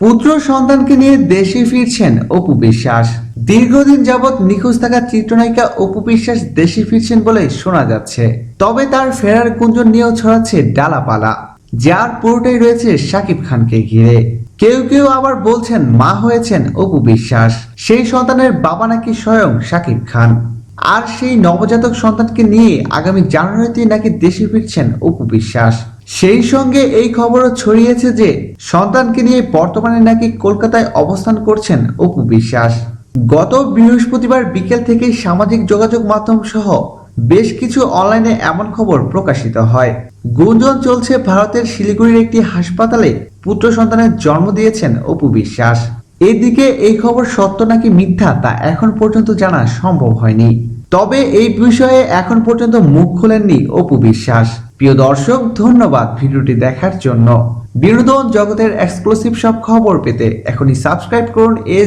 পুত্র সন্তানকে নিয়ে দেশে ফিরছেন অপু বিশ্বাস। দীর্ঘদিন যাবৎ নিখোঁজ থাকা চিত্রনায়িকা অপু বিশ্বাস দেশে ফিরছেন বলে শোনা যাচ্ছে। তবে তার ফেরার গুঞ্জন নিয়েও ছড়াচ্ছে ডালাপালা, যার পুরোটাই রয়েছে শাকিব খানকে ঘিরে। কেউ কেউ আবার বলছেন মা হয়েছেন অপু বিশ্বাস, সেই সন্তানের বাবা নাকি স্বয়ং শাকিব খান। আর সেই নবজাতক সন্তানকে নিয়ে আগামী জানুয়ারিতে নাকি দেশে ফিরছেন অপু বিশ্বাস। সেই সঙ্গে এই খবরও ছড়িয়েছে যে সন্তানকে নিয়ে বর্তমানে নাকি কলকাতায় অবস্থান করছেন অপু বিশ্বাস। গত বৃহস্পতিবার বিকেল থেকেই সামাজিক যোগাযোগ মাধ্যম সহ বেশ কিছু অনলাইনে এমন খবর প্রকাশিত হয়। গুঞ্জন চলছে ভারতের শিলিগুড়ির একটি হাসপাতালে পুত্র সন্তানের জন্ম দিয়েছেন অপু বিশ্বাস। এদিকে এই খবর সত্য নাকি মিথ্যা তা এখন পর্যন্ত জানা সম্ভব হয়নি। তবে এই বিষয়ে এখন পর্যন্ত মুখ খোলেননি অপু বিশ্বাস। প্রিয় দর্শক, ধন্যবাদ ভিডিওটি দেখার জন্য। বিনোদন জগতের এক্সক্লুসিভ সব খবর পেতে এখনই সাবস্ক্রাইব করুন এস